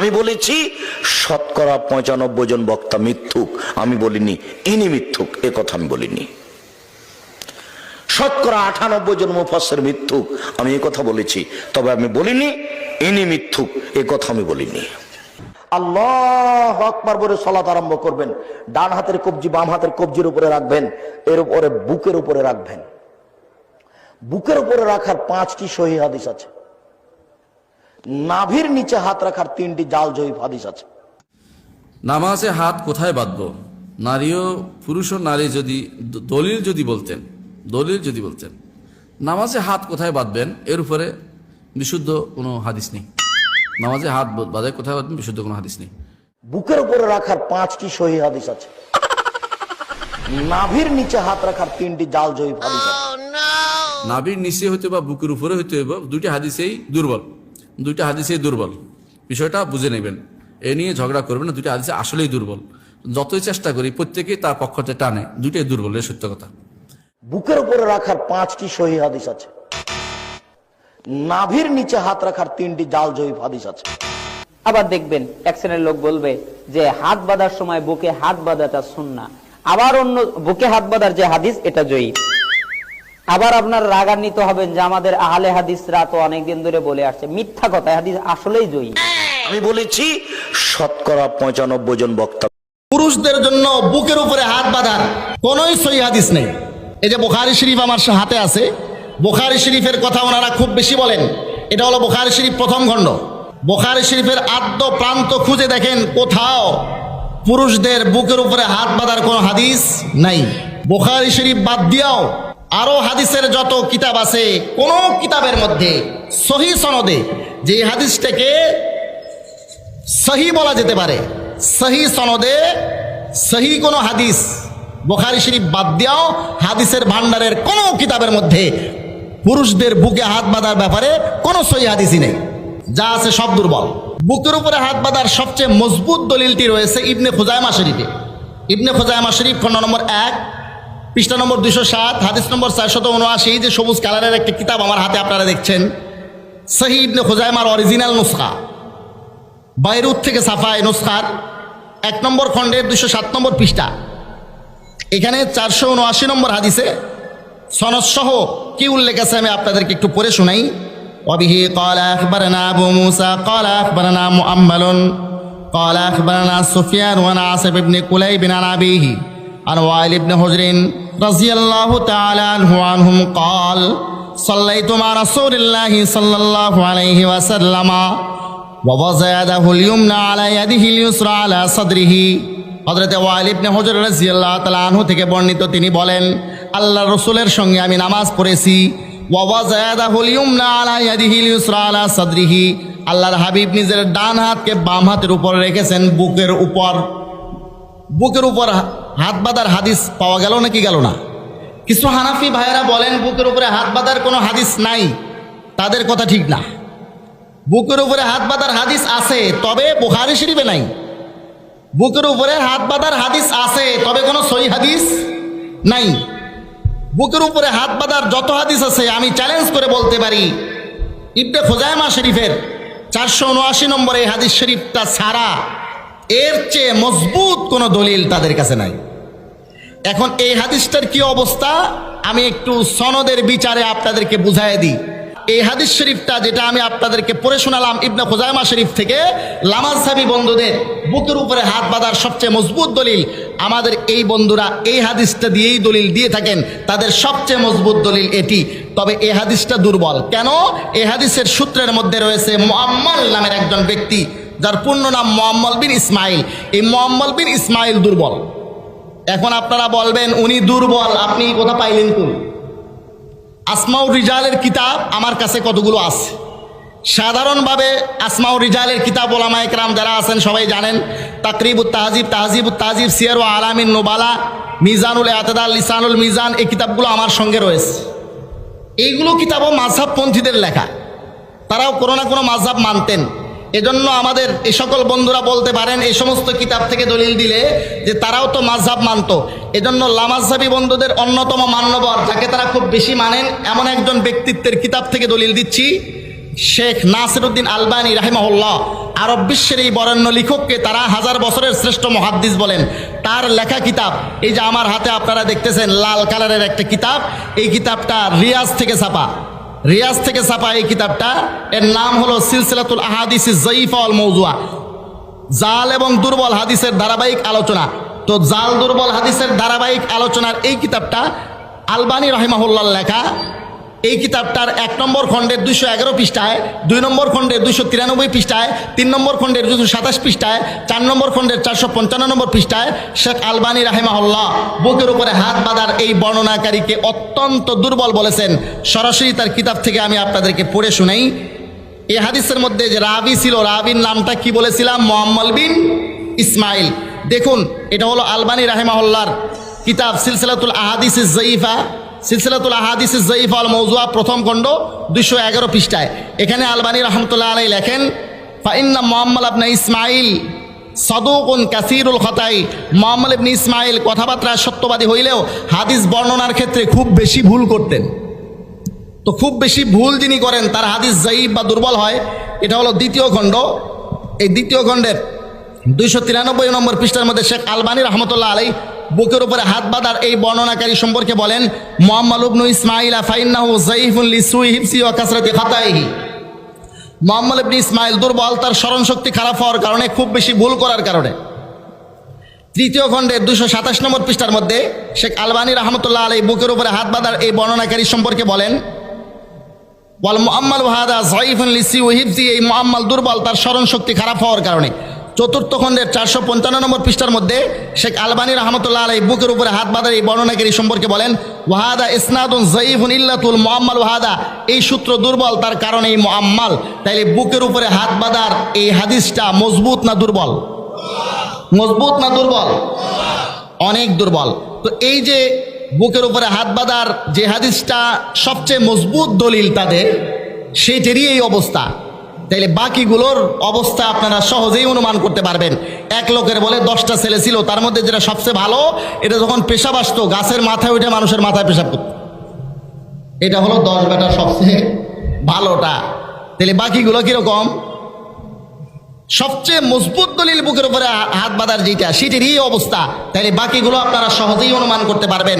আমি বলেছি, শতকরা পঁচানব্বই জন বক্তা মিথ্যুক। আমি বলিনি, ইনি মিথ্যুক, এ কথা আমি বলিনি। শতকরা আটানব্বই জন মুফাসের মিথ্যুক, আমি এ কথা বলেছি। তবে আমি বলিনি, ইনি মিথ্যুক, এ কথা আমি বলিনি। আল্লাহ আকবার বলে সলাত আরম্ভ করবেন। ডান হাতের কবজি বাম হাতের কবজির উপরে রাখবেন, এর উপরে বুকের উপরে রাখবেন। বুকের উপরে রাখার পাঁচটি সহি হাদিস আছে। নাভির নিচে হাত রাখার তিনটি জাল জয়ীফ হাদিস আছে। নামাজে হাত কোথায় বাঁধবো? নারীও পুরুষ ও নারী যদি দলিল যদি বলতেন দলিল যদি বলতেন নামাজে হাত কোথায় বাঁধবেন? এর উপরে বিশুদ্ধ কোনো হাদিস নেই। নামাজে হাত ব- বাঁধে কোথায় বাঁধবেন? বিশুদ্ধ কোনো হাদিস নেই। বুকের উপরে রাখার পাঁচটি সহি হাদিস আছে। নাভির নিচে হাত রাখার তিনটি জাল জয়ীফ হাদিস আছে। নাবির নিচে হইতে বা বুকের উপরে হইতে হইব দুইটা হাদিসেই দুর্বল। দুইটা হাদিসেই দুর্বল। বিষয়টা বুঝে নেবেন। এ নিয়ে ঝগড়া করবেন না দুইটা হাদিসে আসলেই দুর্বল। যতই চেষ্টা করি প্রত্যেকেই তার পক্ষতে টানে দুইটাই দুর্বল এ সত্য কথা। বুকের উপরে রাখার পাঁচটি সহি হাদিস আছে। নাভির নিচে হাত রাখার তিনটি জাল জয়ীফ হাদিস আছে। আবার দেখবেন এক শ্রেণির লোক বলবে যে হাত বাঁধার সময় বুকে হাত বাঁধাটা সুন্না আবার অন্য বুকে হাত বাঁধার যে হাদিস এটা জয়ী আবার আপনার রাগান্বিত হবেন যে আমাদের আহলে হাদিসরা তো অনেকদিন ধরে বলে আসছে। মিথ্যা কথা হাদিস আসলেই জয়ী। আমি বলেছি শতকরা পঁচানব্বই জন বক্তা। পুরুষদের জন্য বুকের উপরে হাত বাঁধার কোনোই সহি হাদিস নেই। এই যে বোখারি শরীফ আমার হাতে আছে বোখারি শরীফের কথা ওনারা খুব বেশি বলেন। এটা হলো বোখারি শরীফ প্রথম খণ্ড। বোখারি শরীফের আদ্য প্রান্ত খুঁজে দেখেন কোথাও পুরুষদের বুকের উপরে হাত বাঁধার কোনো হাদিস নাই। বোখারি শরীফ বাদ দিয়াও আরও হাদিসের যত কিতাব আছে, কোন কিতাবের মধ্যে সহি সনদে যে হাদিসটাকে সহি বলা যেতে পারে, সহি সনদে সহি কোনো হাদিস বোখারি শরীফ বাদ দিয়াও হাদিসের ভান্ডারের কোনো কিতাবের মধ্যে পুরুষদের বুকে হাত বাঁধার ব্যাপারে কোনো সহি হাদিসই নেই। যা আছে সব দুর্বল। বুকের উপরে হাত বাঁধার সবচেয়ে মজবুত দলিলটি রয়েছে ইবনে খুজাইমা শরীফে। ইবনে খুজাইমা শরীফ খণ্ড নম্বর এক পৃষ্ঠা নম্বর দুশো সাত হাদিস নম্বর চারশত উনআশি যে সবুজ কালারের একটি কিতাব আমার হাতে আপনারা দেখছেন সহি ইবনে খুজাইমার অরিজিনাল নুসখা বাইরুত থেকে সাফায় নুসখার এক নম্বর খণ্ডের দুশো সাত নম্বর পৃষ্ঠা এখানে চারশো উনআশি নম্বর হাদিসে সনদসহ কি উল্লেখ আছে আমি আপনাদেরকে একটু পড়ে শোনাই وبه قال أخبرنا أبو موسى قال أخبرنا مؤمل قال أخبرنا سفيان وعن عاصم بن كليب عن أبيه عن وائل بن حجر رضي الله تعالى عنه عنهم قال صليت مع رسول الله صلى الله عليه وسلم ووضع يده اليمنى على يده اليسرى على صدره হজরতে ওয়াইল ইবনে হজর রাজিয়াল্লাহ তাআলা আনহু থেকে বর্ণিত তিনি বলেন আল্লাহ রসুলের সঙ্গে আমি নামাজ পড়েছি ওয়াওয়াজা ইয়াদাহুল ইয়ুমনা আলা ইয়াদিহিল ইউসরা আলা সাদরিহি আল্লাহর হাবিব নিজের ডান হাতকে বাম হাতের উপর রেখেছেন বুকের উপর বুকের উপর হাত বাঁধার হাদিস পাওয়া গেল নাকি গেল না? কিছু হানাফি ভাইয়েরা বলেন, বুকের উপরে হাত বাঁধার কোনো হাদিস নাই। তাদের কথা ঠিক না। বুকের উপরে হাত বাঁধার হাদিস আছে, তবে বুখারি শরীফে নাই। বুকের উপরে হাত বাঁধার হাদিস আছে, তবে কোনো সই হাদিস নাই। বুকের উপরে হাত বাঁধার যত হাদিস আছে, আমি চ্যালেঞ্জ করে বলতে পারি, ইবনে খোজাইমা শরীফের চারশো উনআশি নম্বর হাদিস শরীফটা ছাড়া এর চেয়ে মজবুত কোনো দলিল তাদের কাছে নাই। এখন এই হাদিসটার কি অবস্থা? আমি একটু সনদের বিচারে আপনাদেরকে বুঝাই দিই। এই হাদিস শরীফটা যেটা আমি আপনাদেরকে পড়ে শোনালাম ইবনে খোজাইমা শরীফ থেকে লামাজহাবি বন্ধুদের বুকের উপরে হাত বাঁধার সবচেয়ে মজবুত দলিল, আমাদের এই বন্ধুরা এই হাদিসটা দিয়েই দলিল দিয়ে থাকেন, তাদের সবচেয়ে মজবুত দলিল এটি। তবে এই হাদিসটা দুর্বল। কেন? এই হাদিসের সূত্রের মধ্যে রয়েছে মোহাম্মল নামের একজন ব্যক্তি, যার পূর্ণ নাম মোহাম্মল বিন ইসমাইল। এই মোহাম্মল বিন ইসমাইল দুর্বল। এখন আপনারা বলবেন, উনি দুর্বল, আপনি কোথা পাইলেন কোন আসমাউ রিজালের কিতাব আমার কাছে কতগুলো আছে? সাধারণভাবে আসমাউ রিজালের কিতাব ওলামা একরাম যারা আছেন সবাই জানেন, তাকরিবুত তাহজিব তাহজিবুত তাহজিব, সিয়ার ও আলামিন, নোবালা, মিজানুল এতদাল লিসানুল মিজান, এই কিতাবগুলো আমার সঙ্গে রয়েছে। এইগুলো কিতাবও মাঝহাবপন্থীদের লেখা। তারাও কোনো না কোনো মাঝহাব মানতেন। এজন্য আমাদের এই সকল বন্ধুরা বলতে পারেন, এই সমস্ত কিতাব থেকে দলিল দিলে যে তারাও তো মাঝহাব মানতো। এজন্য লামাজহাবি বন্ধুদের অন্যতম মান্যবর, যাকে তারা খুব বেশি মানেন, এমন একজন ব্যক্তিত্বের কিতাব থেকে দলিল দিচ্ছি, শেখ নাসিরুদ্দিন আলবানী রাহিমাহুল্লাহ। আরব বিশ্বের এই বরেণ্য লেখককে তারা হাজার বছরের শ্রেষ্ঠ মহাদ্দিস বলেন। তার লেখা কিতাব, এই যে আমার হাতে আপনারা দেখতেছেন, লাল কালারের একটা কিতাব, এই কিতাবটা রিয়াজ থেকে ছাপা। রিয়াজ থেকে ছাপা এই কিতাবটা। এর নাম হলো সিলসিলাতুল আহাদিস জয়ীফা অল মৌজুয়া। জাল এবং দুর্বল হাদিসের ধারাবাহিক আলোচনা। তো জাল দুর্বল হাদিসের ধারাবাহিক আলোচনার এই কিতাবটা আলবানী রহিমাহুল্লার লেখা। এই কিতাবটার এক নম্বর খণ্ডের দুইশো এগারো পৃষ্ঠায়, দুই নম্বর খণ্ডের দুইশো তিরানব্বই পৃষ্ঠায়, তিন নম্বর খণ্ডের দুশো সাতাশ পৃষ্ঠায়, চার নম্বর খণ্ডের চারশো পঞ্চান্ন নম্বর পৃষ্ঠায় শেখ আলবানী রাহিমাহুল্লাহ বুকের উপরে হাত বাঁধার এই বর্ণনাকারীকে অত্যন্ত দুর্বল বলেছেন। সরাসরি তার কিতাব থেকে আমি আপনাদেরকে পড়ে শুনাই এই হাদিসের মধ্যে যে রাবি ছিল, রাবির নামটা কি বলেছিলাম? মোহাম্মল বিন ইসমাইল। দেখুন, এটা হলো আলবানী রাহেমাহুল্লার কিতাব, সিলসিলাতুল আহাদিস জয়ীফা সিলসিলাতুল আহাদিস জয়ীফা আল মৌজুয়া প্রথম খণ্ড, দুইশো এগারো পৃষ্ঠায়। এখানে আলবানী রহমতুল্লাহ আলাই লেখেন ফাইন্না মোহাম্মল আপনা ইসমাইল সদুকুন কাসিরুল খতাই। মোহাম্মদ ইবনে ইসমাইল কথাবার্তা সত্যবাদী হইলেও হাদিস বর্ণনার ক্ষেত্রে খুব বেশি ভুল করতেন। তো খুব বেশি ভুল যিনি করেন, তার হাদিস জাইব বা দুর্বল হয়, এটা হলো দ্বিতীয় খণ্ড। এই দ্বিতীয় খণ্ডের দুইশো তিরানব্বই নম্বর পৃষ্ঠার মধ্যে শেখ আলবানী রহমতুল্লাহ আলাই বুকের উপরে হাত বাঁধার এই বর্ণনাকারী সম্পর্কে বলেন, মোহাম্মদ উবনু ইসমাইল, ফাইন্নাহু জাইফুল লিসুই হিফসি ও কাসরাতি খাতাইহি। মোহাম্মদ ইবনে ইসমাইল দুর্বল, তার স্মরণ শক্তি খারাপ হওয়ার কারণে খুব বেশি ভুল করার কারণে। তৃতীয় খণ্ডের দুশো সাতাশ নম্বর পৃষ্ঠার মধ্যে শেখ আলবানী রহমতুল্লাহ আলাই বুকের উপরে হাত বাঁধার এই বর্ণনাকারী সম্পর্কে বলেন, ওয়াল মোহাম্মল ওয়াহাদা জয়ীফুল লিসি ওহিবজি এই মোহাম্মল দুর্বল, তার স্মরণ শক্তি খারাপ হওয়ার কারণে। চতুর্থ খণ্ডের চারশো পঞ্চান্ন নম্বর পৃষ্ঠার মধ্যে শেখ আলবানী রহমতুল্লাহ আলাই বুকের উপরে হাত বাঁধার এই বর্ণনাকারী সম্পর্কে বলেন, ওয়াহাদা ইসনাদুন জয়ীফুন ইল্লাতুল মোহাম্মল ওয়াহাদা। এই সূত্র দুর্বল, তার কারণে এই মোহাম্মাল তাইলে বুকের উপরে হাত বাঁধার এই হাদিসটা মজবুত না দুর্বল? মজবুত না দুর্বল? অনেক দুর্বল। তো এই যে বুকের উপরে হাত বাঁধার যে হাদিসটা সবচেয়ে মজবুত দলিল তাদের, সেইটারই এই অবস্থা। তাইলে বাকিগুলোর অবস্থা আপনারা সহজেই অনুমান করতে পারবেন। এক লোকের বলে দশটা ছেলে ছিল, তার মধ্যে যেটা সবচেয়ে ভালো, এটা যখন পেশাব আসতো, গাছের মাথায় উঠে মানুষের মাথায় পেশাব করত। এটা হলো দশ বেটা সবচেয়ে ভালোটা। তাহলে বাকিগুলো কীরকম? সবচেয়ে মজবুত দলিল বুকের উপরে হাত বাঁধার যেটা সেটারই অবস্থা। তাহলে বাকিগুলো আপনারা সহজেই অনুমান করতে পারবেন।